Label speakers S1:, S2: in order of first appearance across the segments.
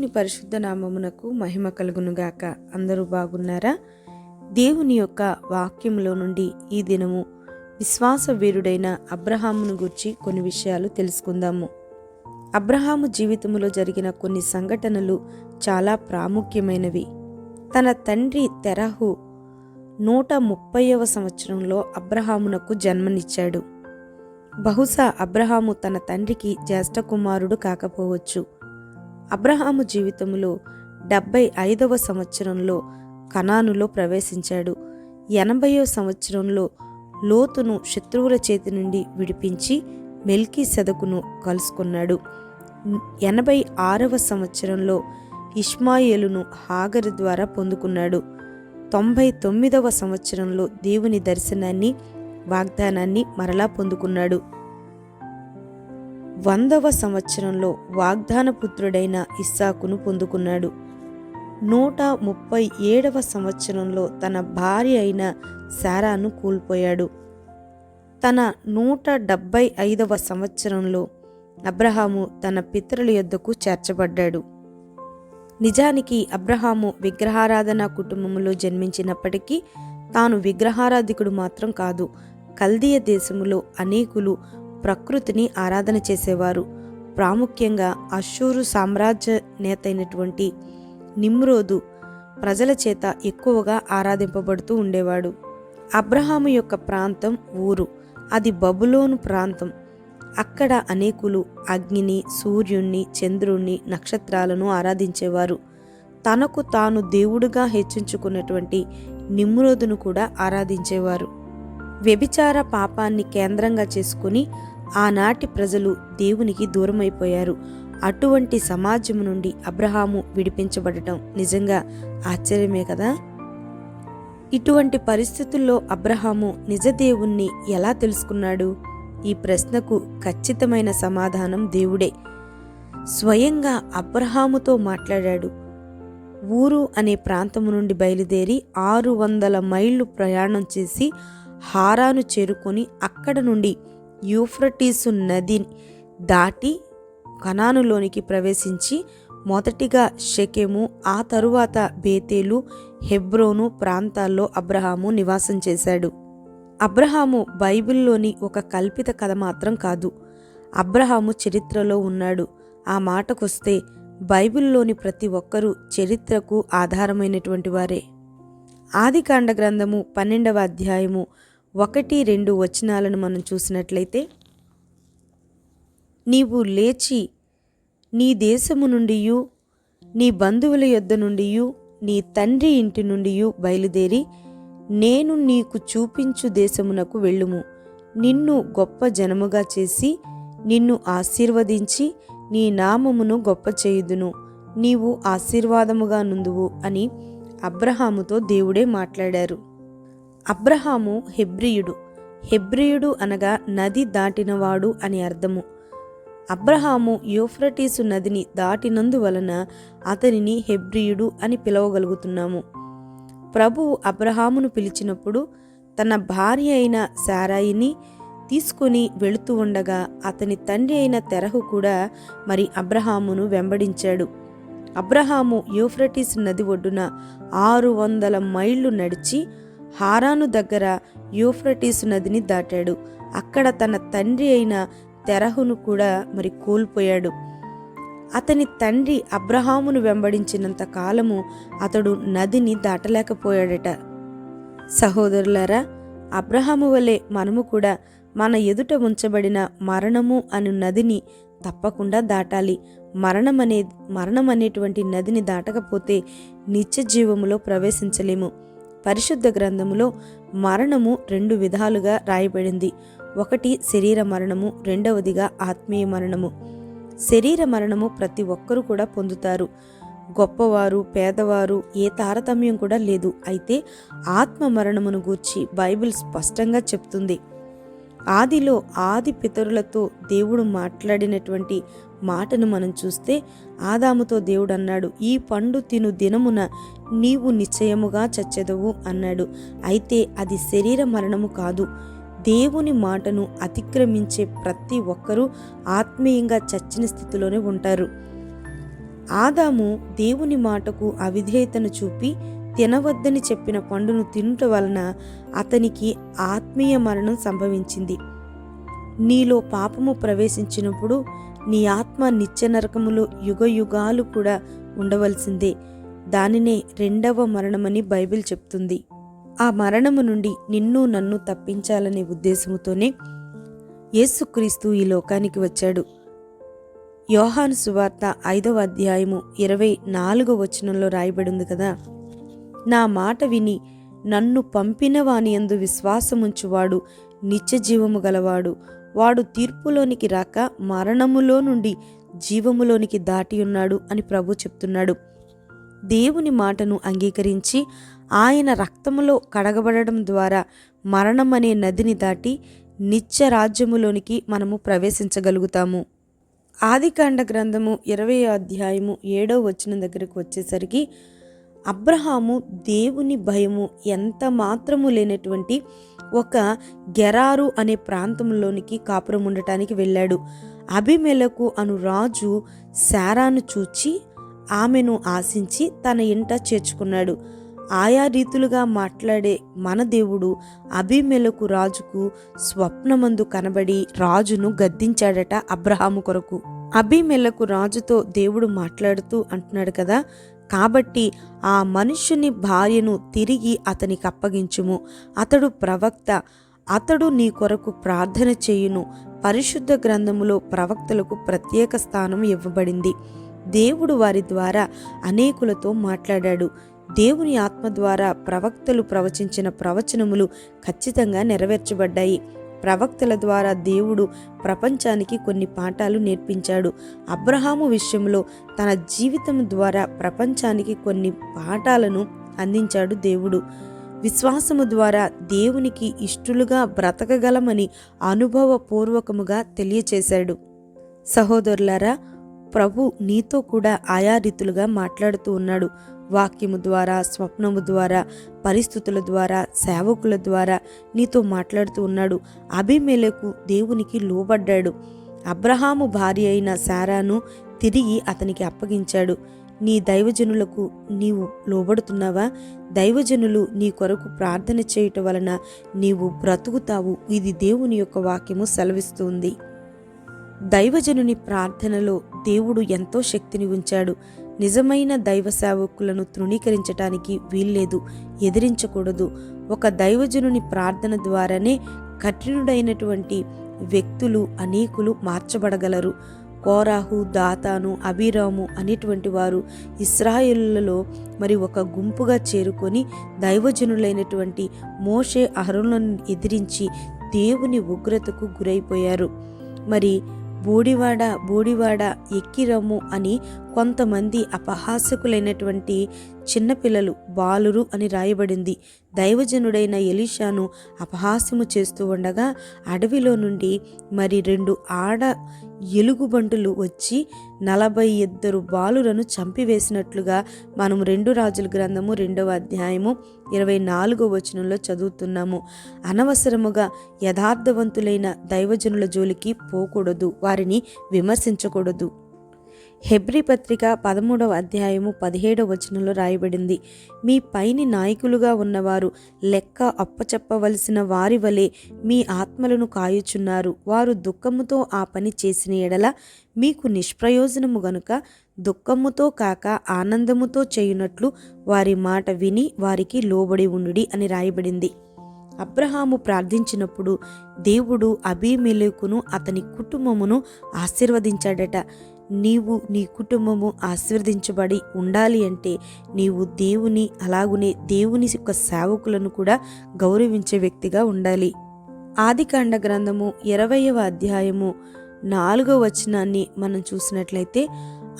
S1: దేవుని పరిశుద్ధ నామమునకు మహిమ కలుగునుగాక. అందరూ బాగున్నారా? దేవుని యొక్క వాక్యంలో నుండి ఈ దినము విశ్వాస వీరుడైన అబ్రహామును గురించి కొన్ని విషయాలు తెలుసుకుందాము. అబ్రహాము జీవితంలో జరిగిన కొన్ని సంఘటనలు చాలా ప్రాముఖ్యమైనవి. తన తండ్రి తెరహు నూట ముప్పైవ సంవత్సరంలో అబ్రహామునకు జన్మనిచ్చాడు. బహుశా అబ్రహాము తన తండ్రికి జ్యేష్ఠ కుమారుడు కాకపోవచ్చు. అబ్రహాము జీవితంలో డెబ్బై ఐదవ సంవత్సరంలో కనానులో ప్రవేశించాడు. ఎనభైవ సంవత్సరంలో లోతును శత్రువుల చేతి నుండి విడిపించి మెల్కీ సెదకును కలుసుకున్నాడు. ఎనభై ఆరవ సంవత్సరంలో ఇష్మాయేలును హాగర్ ద్వారా పొందుకున్నాడు. తొంభై తొమ్మిదవ సంవత్సరంలో దేవుని దర్శనాన్ని వాగ్దానాన్ని మరలా పొందుకున్నాడు. వందవ సంవత్సరంలో వాగ్దాన పుత్రుడైన ఇస్సాకును పొందుకున్నాడు. నూట ముప్పై ఏడవ సంవత్సరంలో తన భార్య అయిన శారాను కోల్పోయాడు. తన నూట డెబ్బై ఐదవ సంవత్సరంలో అబ్రహాము తన పితరుల యొద్దకు చేర్చబడ్డాడు. నిజానికి అబ్రహాము విగ్రహారాధన కుటుంబంలో జన్మించినప్పటికీ తాను విగ్రహారాధికుడు మాత్రం కాదు. కల్దీయ దేశములో అనేకులు ప్రకృతిని ఆరాధన చేసేవారు. ప్రాముఖ్యంగా అశూరు సామ్రాజ్య నేత అయినటువంటి నిమ్రోదు ప్రజల చేత ఎక్కువగా ఆరాధింపబడుతూ ఉండేవాడు. అబ్రహాము యొక్క ప్రాంతం ఊరు. అది బబులోను ప్రాంతం. అక్కడ అనేకులు అగ్నిని సూర్యుణ్ణి చంద్రుణ్ణి నక్షత్రాలను ఆరాధించేవారు. తనకు తాను దేవుడుగా హెచ్చించుకున్నటువంటి నిమ్రోదును కూడా ఆరాధించేవారు. వ్యభిచార పాపాన్ని కేంద్రంగా చేసుకుని ఆనాటి ప్రజలు దేవునికి దూరమైపోయారు. అటువంటి సమాజం నుండి అబ్రహాము విడిపించబడటం నిజంగా ఆశ్చర్యమే కదా? ఇటువంటి పరిస్థితుల్లో అబ్రహాము నిజదేవుణ్ణి ఎలా తెలుసుకున్నాడు? ఈ ప్రశ్నకు ఖచ్చితమైన సమాధానం దేవుడే. స్వయంగా అబ్రహాముతో మాట్లాడాడు. ఊరు అనే ప్రాంతము నుండి బయలుదేరి ఆరు వందల మైళ్ళు ప్రయాణం చేసి హారాను చేరుకొని అక్కడ నుండి యూఫ్రటీసు నదిని దాటి కనానులోనికి ప్రవేశించి మొదటిగా షెకెము ఆ తరువాత బేతేలు హెబ్రోను ప్రాంతాల్లో అబ్రహాము నివాసం చేశాడు. అబ్రహాము బైబిల్లోని ఒక కల్పిత కథ మాత్రం కాదు. అబ్రహాము చరిత్రలో ఉన్నాడు. ఆ మాటకొస్తే బైబిల్లోని ప్రతి ఒక్కరూ చరిత్రకు ఆధారమైనటువంటి వారే. ఆదికాండ గ్రంథము పన్నెండవ అధ్యాయము ఒకటి రెండు వచనాలను మనం చూసినట్లయితే నీవు లేచి నీ దేశము నుండియు నీ బంధువుల యొద్ద నుండియు నీ తండ్రి ఇంటి నుండియు బయలుదేరి నేను నీకు చూపించు దేశమునకు వెళ్ళుము. నిన్ను గొప్ప జనముగా చేసి నిన్ను ఆశీర్వదించి నీ నామమును గొప్ప చేయుదును. నీవు ఆశీర్వాదముగా నుందువు అని అబ్రహాముతో దేవుడే మాట్లాడారు. అబ్రహాము హెబ్రియుడు. హెబ్రియుడు అనగా నది దాటినవాడు అని అర్థము. అబ్రహాము యూఫ్రటీసు నదిని దాటినందువలన అతనిని హెబ్రియుడు అని పిలవగలుగుతున్నాము. ప్రభువు అబ్రహామును పిలిచినప్పుడు తన భార్య అయిన శారాయిని తీసుకుని వెళుతూ ఉండగా అతని తండ్రి అయిన తెరహు కూడా మరి అబ్రహామును వెంబడించాడు. అబ్రహాము యూఫ్రటీస్ నది ఒడ్డున ఆరు వందల మైళ్ళు నడిచి హారాను దగ్గర యూఫ్రటీస్ నదిని దాటాడు. అక్కడ తన తండ్రి అయిన తెరహును కూడా మరి కోల్పోయాడు. అతని తండ్రి అబ్రహామును వెంబడించినంత కాలము అతడు నదిని దాటలేకపోయాడట. సహోదరులారా అబ్రహాము వలె మనము కూడా మన ఎదుట ఉంచబడిన మరణము అను నదిని తప్పకుండా దాటాలి. మరణం అనే మరణం అనేటువంటి నదిని దాటకపోతే నిత్య జీవములో ప్రవేశించలేము. పరిశుద్ధ గ్రంథములో మరణము రెండు విధాలుగా రాయబడింది. ఒకటి శరీర మరణము రెండవదిగా ఆత్మీయ మరణము. శరీర మరణము ప్రతి ఒక్కరూ కూడా పొందుతారు. గొప్పవారు పేదవారు ఏ తారతమ్యం కూడా లేదు. అయితే ఆత్మ మరణమును గూర్చి బైబిల్ స్పష్టంగా చెప్తుంది. ఆదిలో ఆది పితరులతో దేవుడు మాట్లాడినటువంటి మాటను మనం చూస్తే ఆదాముతో దేవుడు అన్నాడు ఈ పండు తిను దినమున నీవు నిశ్చయముగా చచ్చెదవు అన్నాడు. అయితే అది శరీర మరణము కాదు. దేవుని మాటను అతిక్రమించే ప్రతి ఒక్కరూ ఆత్మీయంగా చచ్చిన స్థితిలోనే ఉంటారు. ఆదాము దేవుని మాటకు అవిధేయతను చూపి తినవద్దని చెప్పిన పండును తినుట వలన అతనికి ఆత్మీయ మరణం సంభవించింది. నీలో పాపము ప్రవేశించినప్పుడు నీ ఆత్మ నిత్య నరకములో యుగ యుగాలు కూడా ఉండవలసిందే. దానినే రెండవ మరణమని బైబిల్ చెప్తుంది. ఆ మరణము నుండి నిన్ను నన్ను తప్పించాలనే ఉద్దేశముతోనే యేసుక్రీస్తు ఈ లోకానికి వచ్చాడు. యోహాను సువార్త ఐదవ అధ్యాయము ఇరవై నాలుగో వచనంలో రాయబడింది కదా? నా మాట విని నన్ను పంపిన వాని యందు విశ్వాసముంచువాడు నిత్య జీవము గలవాడు. వాడు తీర్పులోనికి రాక మరణములో నుండి జీవములోనికి దాటి ఉన్నాడు అని ప్రభు చెప్తున్నాడు. దేవుని మాటను అంగీకరించి ఆయన రక్తములో కడగబడడం ద్వారా మరణం అనే నదిని దాటి నిత్య రాజ్యములోనికి మనము ప్రవేశించగలుగుతాము. ఆదికాండ గ్రంథము ఇరవై అధ్యాయము ఏడో వచ్చిన దగ్గరకు వచ్చేసరికి అబ్రహాము దేవుని భయము ఎంత మాత్రము లేనటువంటి ఒక గెరారు అనే ప్రాంతంలోనికి కాపురం ఉండటానికి వెళ్ళాడు. అభిమెలకు అను రాజు శారాను చూచి ఆమెను ఆశించి తన ఇంట చేర్చుకున్నాడు. ఆయా రీతులుగా మాట్లాడే మన దేవుడు అభిమేలకు రాజుకు స్వప్నమందు కనబడి రాజును గద్దించాడట అబ్రహాము కొరకు. అభిమేలకు రాజుతో దేవుడు మాట్లాడుతూ అంటున్నాడు కదా కాబట్టి ఆ మనుష్యుని భార్యను తిరిగి అతనికి అప్పగించుము. అతడు ప్రవక్త. అతడు నీ కొరకు ప్రార్థన చేయును. పరిశుద్ధ గ్రంథములో ప్రవక్తలకు ప్రత్యేక స్థానం ఇవ్వబడింది. దేవుడు వారి ద్వారా అనేకులతో మాట్లాడాడు. దేవుని ఆత్మ ద్వారా ప్రవక్తలు ప్రవచించిన ప్రవచనములు ఖచ్చితంగా నెరవేర్చబడ్డాయి. ప్రవక్తల ద్వారా దేవుడు ప్రపంచానికి కొన్ని పాఠాలు నేర్పించాడు. అబ్రహాము విషయంలో తన జీవితం ద్వారా ప్రపంచానికి కొన్ని పాఠాలను అందించాడు దేవుడు. విశ్వాసము ద్వారా దేవునికి ఇష్టలుగా బ్రతకగలమని అనుభవపూర్వకముగా తెలియచేశాడు. సహోదరులారా ప్రభు నీతో కూడా ఆయా రీతులుగా మాట్లాడుతూ ఉన్నాడు. వాక్యము ద్వారా స్వప్నము ద్వారా పరిస్థితుల ద్వారా సేవకుల ద్వారా నీతో మాట్లాడుతూ ఉన్నాడు. అభిమేలకు దేవునికి లోబడ్డాడు. అబ్రహాము భార్య అయిన సారాను తిరిగి అతనికి అప్పగించాడు. నీ దైవజనులకు నీవు లోబడుతున్నావా? దైవజనులు నీ కొరకు ప్రార్థన చేయటం వలన నీవు బ్రతుకుతావు. ఇది దేవుని యొక్క వాక్యము సెలవిస్తుంది. దైవజనుని ప్రార్థనలో దేవుడు ఎంతో శక్తిని ఉంచాడు. నిజమైన దైవ సేవకులను తృణీకరించటానికి వీల్లేదు ఎదిరించకూడదు. ఒక దైవజనుని ప్రార్థన ద్వారానే కఠినుడైనటువంటి వ్యక్తులు అనేకులు మార్చబడగలరు. కోరాహు దాతాను అభిరాము అనేటువంటి వారు ఇస్రాయిల్లో మరి ఒక గుంపుగా చేరుకొని దైవజనులైనటువంటి మోషే అహరులను ఎదిరించి దేవుని ఉగ్రతకు గురైపోయారు. మరి బూడివాడ బూడివాడ ఎక్కిరము అని కొంతమంది అపహాసకులైనటువంటి చిన్నపిల్లలు బాలురు అని రాయబడింది. దైవజనుడైన ఎలీషాను అపహాస్యము చేస్తూ ఉండగా అడవిలో నుండి మరి రెండు ఆడ ఎలుగుబంటులు వచ్చి నలభై ఇద్దరు బాలులను చంపివేసినట్లుగా మనం రెండు రాజుల గ్రంథము రెండవ అధ్యాయము ఇరవై నాలుగో వచనంలో చదువుతున్నాము. అనవసరముగా యథార్థవంతులైన దైవజనుల జోలికి పోకూడదు వారిని విమర్శించకూడదు. హెబ్రి పత్రిక పదమూడవ అధ్యాయము పదిహేడవ వచనంలో రాయబడింది. మీ పైని నాయకులుగా ఉన్నవారు లెక్క అప్పచెప్పవలసిన వారి వలె మీ ఆత్మలను కాయుచున్నారు. వారు దుఃఖముతో ఆ పని చేసిన ఎడల మీకు నిష్ప్రయోజనము గనుక దుఃఖముతో కాక ఆనందముతో చేయునట్లు వారి మాట విని వారికి లోబడి ఉండుడి అని రాయబడింది. అబ్రహాము ప్రార్థించినప్పుడు దేవుడు అబీమెలకును అతని కుటుంబమును ఆశీర్వదించాడట. నీవు నీ కుటుంబము ఆశీర్వదించబడి ఉండాలి అంటే నీవు దేవుని అలాగునే దేవుని యొక్క సేవకులను కూడా గౌరవించే వ్యక్తిగా ఉండాలి. ఆదికాండ గ్రంథము ఇరవయవ అధ్యాయము నాలుగవ వచనాన్ని మనం చూసినట్లయితే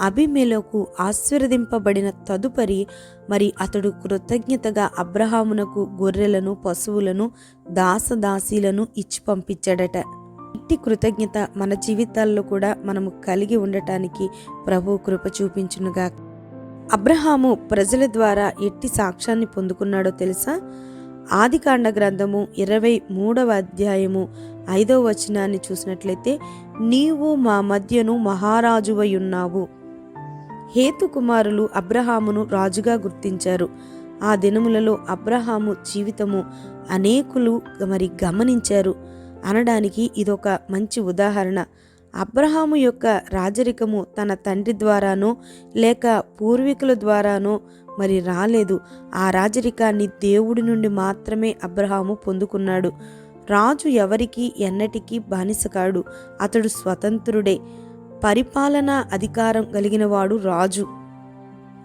S1: అభిమేలకు ఆశీర్వదింపబడిన తదుపరి మరి అతడు కృతజ్ఞతగా అబ్రహామునకు గొర్రెలను పశువులను దాసదాసీలను ఇచ్చి పంపించాడట. ఇట్టి కృతజ్ఞత మన జీవితాల్లో కూడా మనము కలిగి ఉండటానికి ప్రభు కృప చూపించునుగా అబ్రహాము ప్రజల ద్వారా ఎట్టి సాక్ష్యాన్ని పొందుకున్నాడో తెలుసా? ఆదికాండ గ్రంథము ఇరవై మూడవ అధ్యాయము ఐదవ వచనాన్ని చూసినట్లయితే నీవు మా మధ్యను మహారాజువై ఉన్నావు హేతు కుమారులు అబ్రహామును రాజుగా గుర్తించారు. ఆ దినములలో అబ్రహాము జీవితము అనేకులు మరి గమనించారు. అనడానికి ఇదొక మంచి ఉదాహరణ. అబ్రహాము యొక్క రాజరికము తన తండ్రి ద్వారానో లేక పూర్వీకుల ద్వారానో మరి రాలేదు. ఆ రాజరికాన్ని దేవుడి నుండి మాత్రమే అబ్రహాము పొందుకున్నాడు. రాజు ఎవరికి ఎన్నటికీ బానిస కాడు. అతడు స్వతంత్రుడే. పరిపాలనా అధికారం కలిగినవాడు రాజు.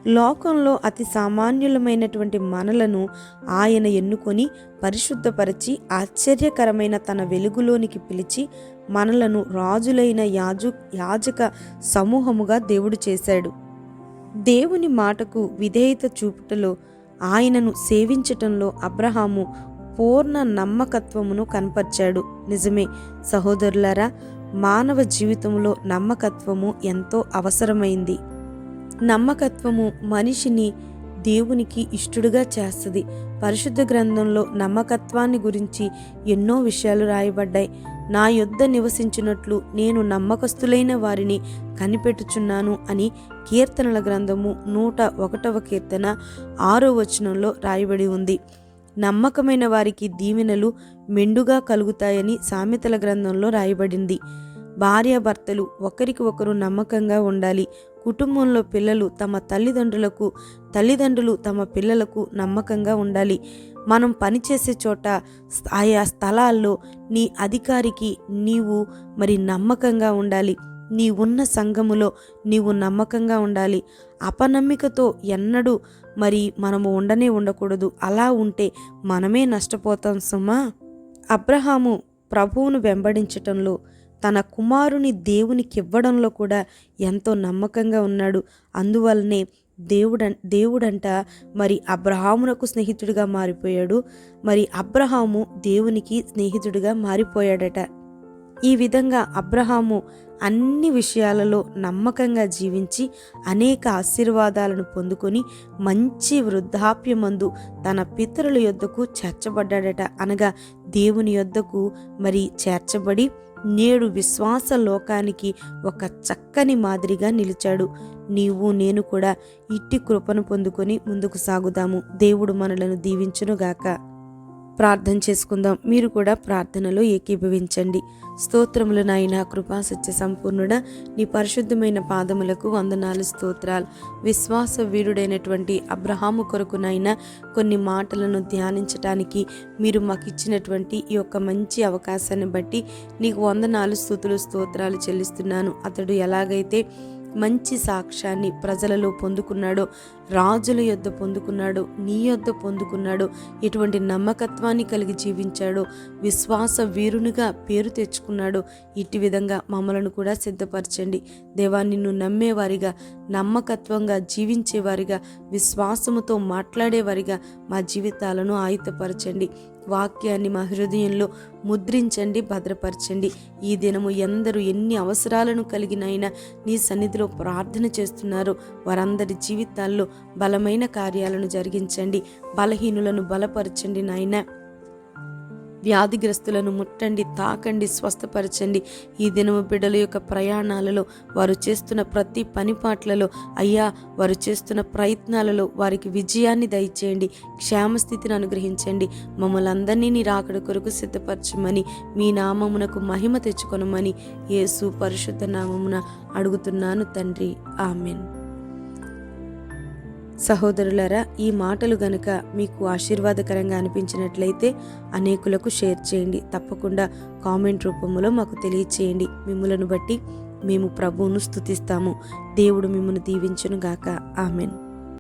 S1: లోకంలో అతి సామాన్యులమైనటువంటి మనలను ఆయన ఎన్నుకొని పరిశుద్ధపరిచి ఆశ్చర్యకరమైన తన వెలుగులోనికి పిలిచి మనలను రాజులైన యాజు యాజక సమూహముగా దేవుడు చేశాడు. దేవుని మాటకు విధేయత చూపుటలో ఆయనను సేవించటంలో అబ్రహాము పూర్ణ నమ్మకత్వమును కనపరిచాడు. నిజమే సహోదరులారా మానవ జీవితంలో నమ్మకత్వము ఎంతో అవసరమైంది. నమ్మకత్వము మనిషిని దేవునికి ఇష్టడుగా చేస్తుంది. పరిశుద్ధ గ్రంథంలో నమ్మకత్వాన్ని గురించి ఎన్నో విషయాలు రాయబడ్డాయి. నా యొద్ద నివసించినట్లు నేను నమ్మకస్తులైన వారిని కనిపెట్టుచున్నాను అని కీర్తనల గ్రంథము నూట ఒకటవ కీర్తన ఆరో వచనంలో రాయబడి ఉంది. నమ్మకమైన వారికి దీవెనలు మెండుగా కలుగుతాయని సామెతల గ్రంథంలో రాయబడింది. భార్యాభర్తలు ఒకరికి ఒకరు నమ్మకంగా ఉండాలి. కుటుంబంలో పిల్లలు తమ తల్లిదండ్రులకు తల్లిదండ్రులు తమ పిల్లలకు నమ్మకంగా ఉండాలి. మనం పనిచేసే చోట ఆయా స్థలాల్లో నీ అధికారికి నీవు మరి నమ్మకంగా ఉండాలి. నీ ఉన్న సంఘములో నీవు నమ్మకంగా ఉండాలి. అపనమ్మికతో ఎన్నడూ మరి మనము ఉండనే ఉండకూడదు. అలా ఉంటే మనమే నష్టపోతాం సుమా. అబ్రహాము ప్రభువును వెంబడించటంలో తన కుమారుని దేవునికి ఇవ్వడంలో కూడా ఎంతో నమ్మకంగా ఉన్నాడు. అందువల్లనే దేవుడ దేవుడంట మరి అబ్రహామునకు స్నేహితుడిగా మారిపోయాడు. మరి అబ్రహాము దేవునికి స్నేహితుడిగా మారిపోయాడట. ఈ విధంగా అబ్రహాము అన్ని విషయాలలో నమ్మకంగా జీవించి అనేక ఆశీర్వాదాలను పొందుకొని మంచి వృద్ధాప్యమందు తన పితరుల యొద్దకు చేర్చబడ్డాడట. అనగా దేవుని యొద్దకు మరి చేర్చబడి నేడు విశ్వాస లోకానికి ఒక చక్కని మాదిరిగా నిలిచాడు. నీవు నేను కూడా ఇట్టి కృపను పొందుకొని ముందుకు సాగుదాము. దేవుడు మనలను దీవించునుగాక. ప్రార్థన చేసుకుందాం. మీరు కూడా ప్రార్థనలో ఏకీభవించండి. స్తోత్రములు నాయన కృపా సత్య సంపూర్ణుడ నీ పరిశుద్ధమైన పాదములకు వందనాలు స్తోత్రాలు. విశ్వాస వీరుడైనటువంటి అబ్రహాము కొరకు నాయన కొన్ని మాటలను ధ్యానించటానికి మీరు మాకు ఇచ్చినటువంటి ఈ యొక్క మంచి అవకాశాన్ని బట్టి నీకు వందనాలు స్థుతులు స్తోత్రాలు చెల్లిస్తున్నాను. అతడు ఎలాగైతే మంచి సాక్ష్యాన్ని ప్రజలలో పొందుకున్నాడు. రాజుల యొద్ద పొందుకున్నాడు. నీ యొద్ద పొందుకున్నాడు. ఇటువంటి నమ్మకత్వాన్ని కలిగి జీవించాడు. విశ్వాస వీరునిగా పేరు తెచ్చుకున్నాడు. ఇటు విధంగా మమ్మలను కూడా సిద్ధపరచండి. దేవా నిన్ను నమ్మేవారిగా నమ్మకత్వంగా జీవించేవారిగా విశ్వాసముతో మాట్లాడేవారిగా మా జీవితాలను ఆయుతపరచండి వాక్యాన్ని మా హృదయంలో ముద్రించండి భద్రపరచండి. ఈ దినము ఎందరూ ఎన్ని అవసరాలను కలిగినైనా నీ సన్నిధిలో ప్రార్థన చేస్తున్నారు. వారందరి జీవితాల్లో బలమైన కార్యాలను జరిగించండి. బలహీనులను బలపరచండి నాయన. వ్యాధిగ్రస్తులను ముట్టండి తాకండి స్వస్థపరచండి. ఈ దినము బిడ్డల యొక్క ప్రయాణాలలో వారు చేస్తున్న ప్రతి పనిపాట్లలో అయ్యా వారు చేస్తున్న ప్రయత్నాలలో వారికి విజయాన్ని దయచేయండి క్షేమస్థితిని అనుగ్రహించండి. మమ్మల్ని అందరినీ నీ రాకడ కొరకు సిద్ధపరచమని మీ నామమునకు మహిమ తెచ్చుకొనమని యేసు పరిశుద్ధ నామమున అడుగుతున్నాను తండ్రి. ఆమెన్. సహోదరులరా ఈ మాటలు గనుక మీకు ఆశీర్వాదకరంగా అనిపించినట్లయితే అనేకులకు షేర్ చేయండి. తప్పకుండా కామెంట్ రూపంలో మాకు తెలియచేయండి. మిమ్మలను బట్టి మేము ప్రభువును స్థుతిస్తాము దేవుడు మిమ్మల్ని దీవించునుగాక. ఆమెను.